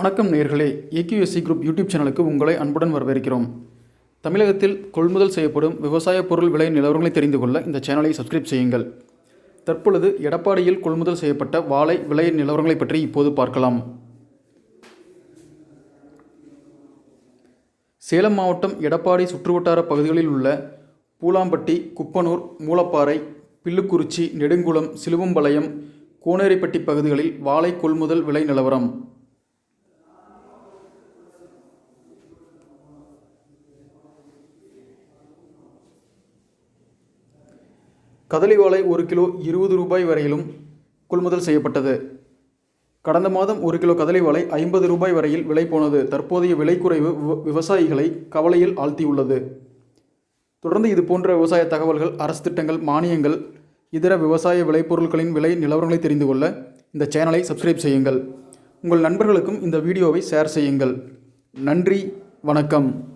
வணக்கம் நேர்களே. AQSC group YouTube சேனலுக்கு உங்களை அன்புடன் வரவேற்கிறோம். தமிழகத்தில் கொள்முதல் செய்யப்படும் விவசாய பொருள் விலை நிலவரங்களை தெரிந்து கொள்ள இந்த சேனலை சப்ஸ்கிரைப் செய்யுங்கள். தற்பொழுது எடப்பாடியில் கொள்முதல் செய்யப்பட்ட வாழை விலை நிலவரங்களை பற்றி இப்போது பார்க்கலாம். சேலம் மாவட்டம் எடப்பாடி சுற்றுவட்டார பகுதிகளில் உள்ள பூலாம்பட்டி குப்பனூர் மூலப்பாறை பில்லுக்குறிச்சி நெடுங்குளம் சிலுவம்பாளையம் கோனேரிப்பட்டி பகுதிகளில் வாழை கொள்முதல் விலை நிலவரம். கதலி வாழை ஒரு கிலோ இருபது ரூபாய் வரையிலும் கொள்முதல் செய்யப்பட்டது. கடந்த மாதம் ஒரு கிலோ கதலி வாழை ஐம்பது ரூபாய் வரையில் விலை போனது. தற்போதைய விலை குறைவு விவ- விவசாயிகளை கவலையில் ஆழ்த்தியுள்ளது. தொடர்ந்து இது போன்ற விவசாய தகவல்கள் அரசு திட்டங்கள் மானியங்கள் இதர விவசாய விளைபொருட்களின் விலை நிலவரங்களை தெரிந்து கொள்ள இந்த சேனலை சப்ஸ்கிரைப் செய்யுங்கள். உங்கள் நண்பர்களுக்கும் இந்த வீடியோவை ஷேர் செய்யுங்கள். நன்றி வணக்கம்.